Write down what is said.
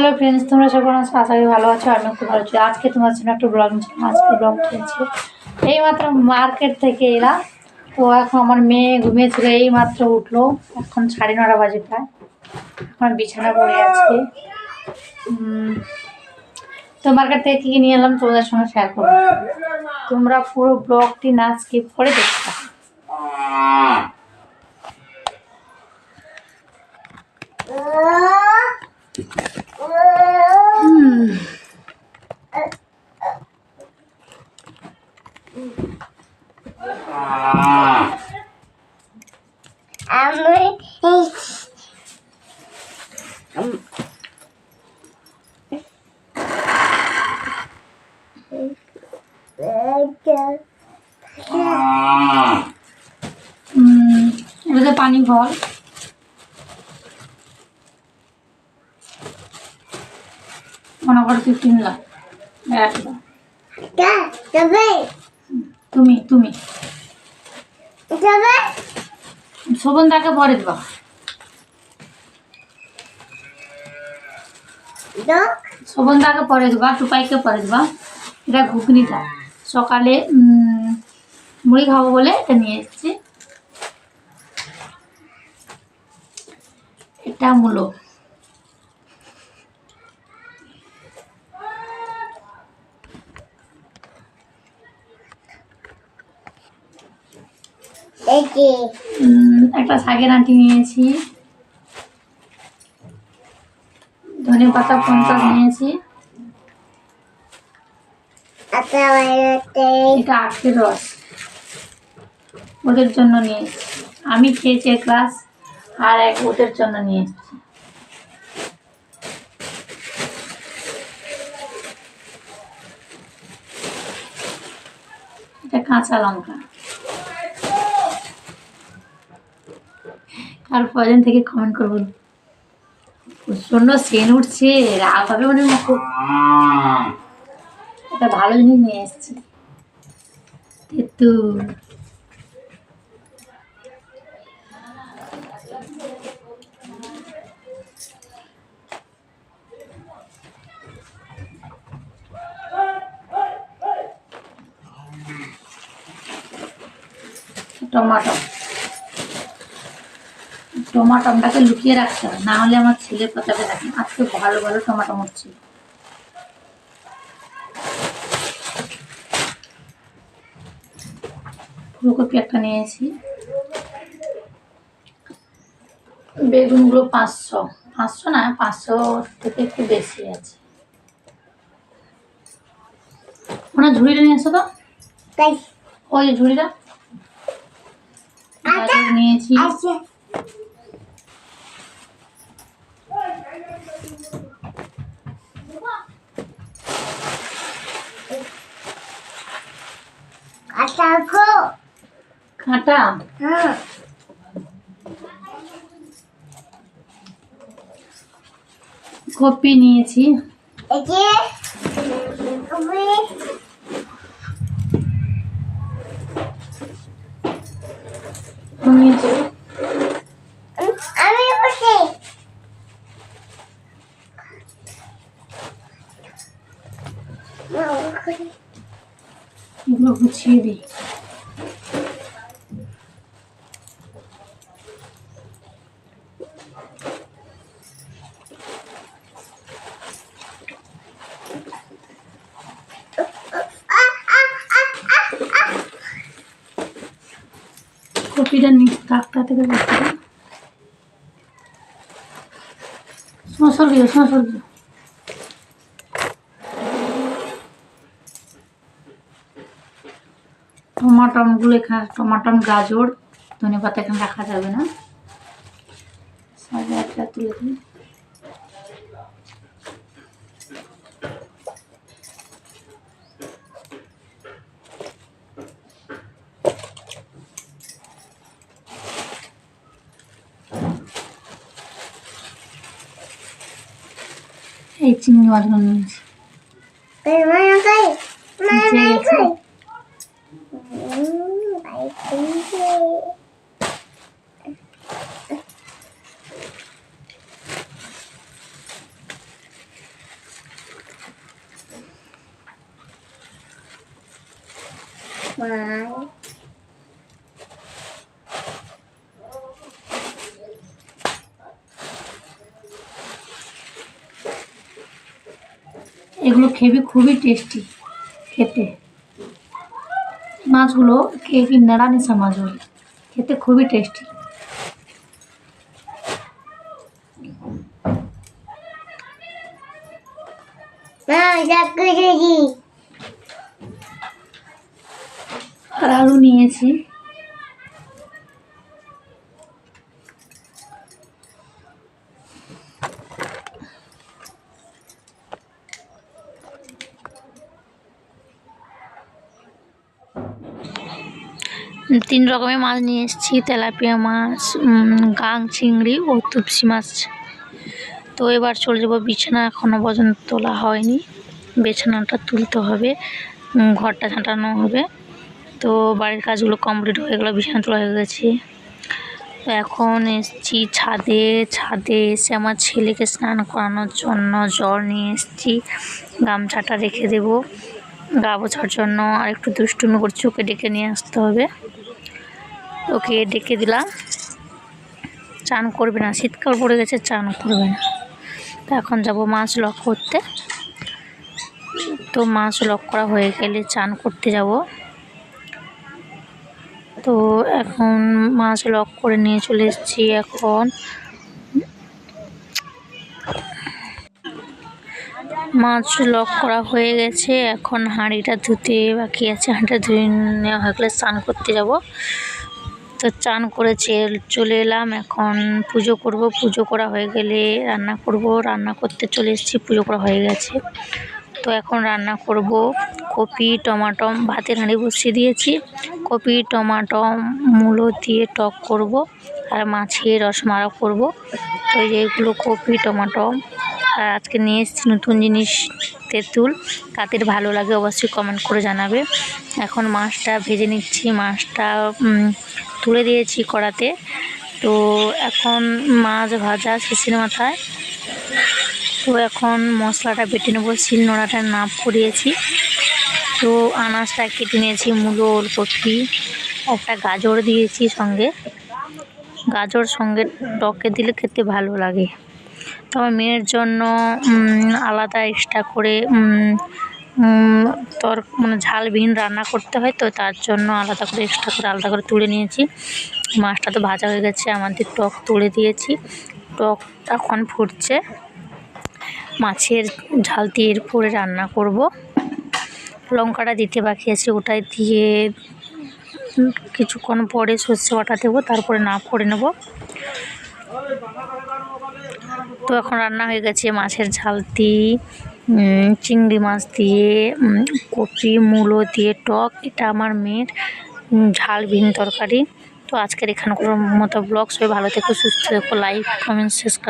Hello friends তোমরা সবাই আছো? আশা করি ভালো আছো আমি খুব ভালো আছি। আজকে তোমার জন্য একটা ব্লগ আজকে ব্লগ চলছে এইমাত্র মার্কেট থেকে এলাম তো এখন আমার মেয়ে ঘুমিয়েছিল এই মাত্র উঠল। এখন সাড়ে নটা বাজে প্রায়। এখন বিছানা পড়ে আছে। তো মার্কেট থেকে কী নিয়ে এলাম তোমাদের সঙ্গে শেয়ার করব। তোমরা পুরো ব্লগটি না স্কিপ করে দেখতে থাকো। হুম আমি হুম এটাতে পানি ভর। মনে করে তুই কিনলাম তুমি তুমি। শোভন তাকে পরে দেবা। শোভন তাকে পরে দেবা টুপাইকে পরে দেবা। এটা ঘুগনিটা। সকালে উম, মুড়ি খাব বলে এটা নিয়ে এসেছি। এটা মূলো। উম, একটা শাকের আঁটি নিয়েছি ধনে পাতা পঞ্চাশ নিয়েছি এটা আখের রস। ওদের জন্য নিয়ে আমি খেয়েছি এক গ্লাস, আর এক ওদের জন্য নিয়ে এসেছি। এটা কাঁচা লঙ্কা। আর কদিন থেকে কমেন্ট করব। প্রচণ্ড সেন উঠছে, রাগ হবে মনে খুব একটা ভালো জিনিস নিয়ে এসেছি। তেঁতুল টমাটো। টমাটোটাকে লুকিয়ে রাখতে হবে, না হলে আমার ছেলে পচাবে দেখে আজকে ভালো ভালো টমাটো মরছিল ফুলকপি একটা নিয়েছি। বেগুনগুলো পাঁচশো। পাঁচশো না পাঁচশো থেকে একটু বেশি আছে। ওনার ঝুড়িটা নিয়ে এসো তো। ওই যে ঝুড়িটা। নিয়েছি। আচ্ছা। আচ্ছা কাঁটা হ্যাঁ। কপি নিয়েছি। এগুলো গুছিয়ে দিই। কপিটা নিচ কাকটা থেকে শ্মশল গিয়ে দিও সমস্যা দিও টমাটমগুলো এখানে, টমাটম, গাজর ধনে পাতা এখানে রাখা যাবে না। সাইডে একটা তুলে দিই। ఇచ్చింది వాళ్ళ నుంచి Bye. এগুলো খেবি খুবই টেস্টি খেতে। মাছগুলো কে কি নেড়ানিসা মাছগুলো খেতে খুবই টেস্টি আর আলু নিয়েছি। তিন রকমের মাছ নিয়ে এসেছি, তেলাপিয়া মাছ গাং, চিংড়ি ও তুপসি মাছ। তো এবার চলে যাব বিছানা এখনও পর্যন্ত তোলা হয়নি। বিছানাটা তুলতে হবে ঘরটা ঝাঁটানো হবে। তো বাড়ির কাজগুলো কমপ্লিট হয়ে গেলো, বিছানা তোলা হয়ে গেছে। তো এখন এসছি ছাদে ছাদে এসে আমার ছেলেকে স্নান করানোর জন্য জল নিয়ে এসছি। গামছাটা রেখে দেবো, গা বোঝার জন্য। আর একটু দুষ্টুমি করছি, ওকে ডেকে নিয়ে আসতে হবে। ওকে ডেকে দিলাম। চান করবে না, শীতকাল পড়ে গেছে, চান করবে না। তো এখন যাব মাছ লক করতে। তো মাছ লক করা হয়ে গেলে চান করতে যাব। তো এখন মাছ লক করে নিয়ে চলে এসেছি এখন। মাছ লক করা হয়ে গেছে, এখন হাঁড়িটা ধুতে বাকি আছে, হাঁড়িটা ধুয়ে নেওয়া হয়ে গেলে স্নান করতে যাব। তো চান করে চে- চলে এলাম। এখন পুজো করব। পুজো করা হয়ে গেলে রান্না করব। রান্না করতে চলে এসেছি। পুজো করা হয়ে গেছে। তো এখন রান্না করব। কপি টমাটো ভাতের হাঁড়ি বসিয়ে দিয়েছি। কপি টমাটো মূলো দিয়ে টক করব। আর মাছের রসমারা করব। তো এই যে এগুলো কপি টমাটো আর আজকে নিয়ে এসেছি নতুন জিনিস, তেঁতুল। কাদের ভালো লাগে অবশ্যই কমেন্ট করে জানাবে। এখন মাছটা ভেজে নিচ্ছি, মাছটা তুলে দিয়েছি কড়াতে। তো এখন মাছ ভাজা শেষের মাথায়। তো এখন মশলাটা বেটে নেব, শিলনোড়াটা নাপ করিয়েছি। তো আনাজটা কেটে নিয়েছি, মূলো, ওলকপি, একটা গাজর দিয়েছি সঙ্গে। গাজর সঙ্গে টকে দিলে খেতে ভালো লাগে। আমার মেয়ের জন্য আলাদা এক্সট্রা করে তর মানে ঝালবিহীন রান্না করতে হয়, তো তার জন্য আলাদা করে এক্সট্রা করে আলাদা করে তুলে নিয়েছি। মাছটা তো ভাজা হয়ে গেছে আমাদের টক তুলে দিয়েছি। টক এখন ফুটছে। মাছের ঝাল দিয়ে এরপরে রান্না করব। লঙ্কাটা দিতে বাকি আছে, ওটাই দিয়ে কিছুক্ষণ পরে সর্ষে বাটা দেবো, তারপরে না করে নেব। তো এখন রান্না হয়ে গেছে মাছের ঝাল দিয়ে চিংড়ি মাছ দিয়ে কচি কপি মূলো দিয়ে, টক, এটা আমার মেয়ের ঝাল ভিন তরকারি। তো আজকের এখানকার মতো ব্লগ সবাই ভালো থেকো, সুস্থ থেকো লাইক কমেন্ট সাবস্ক্রাইব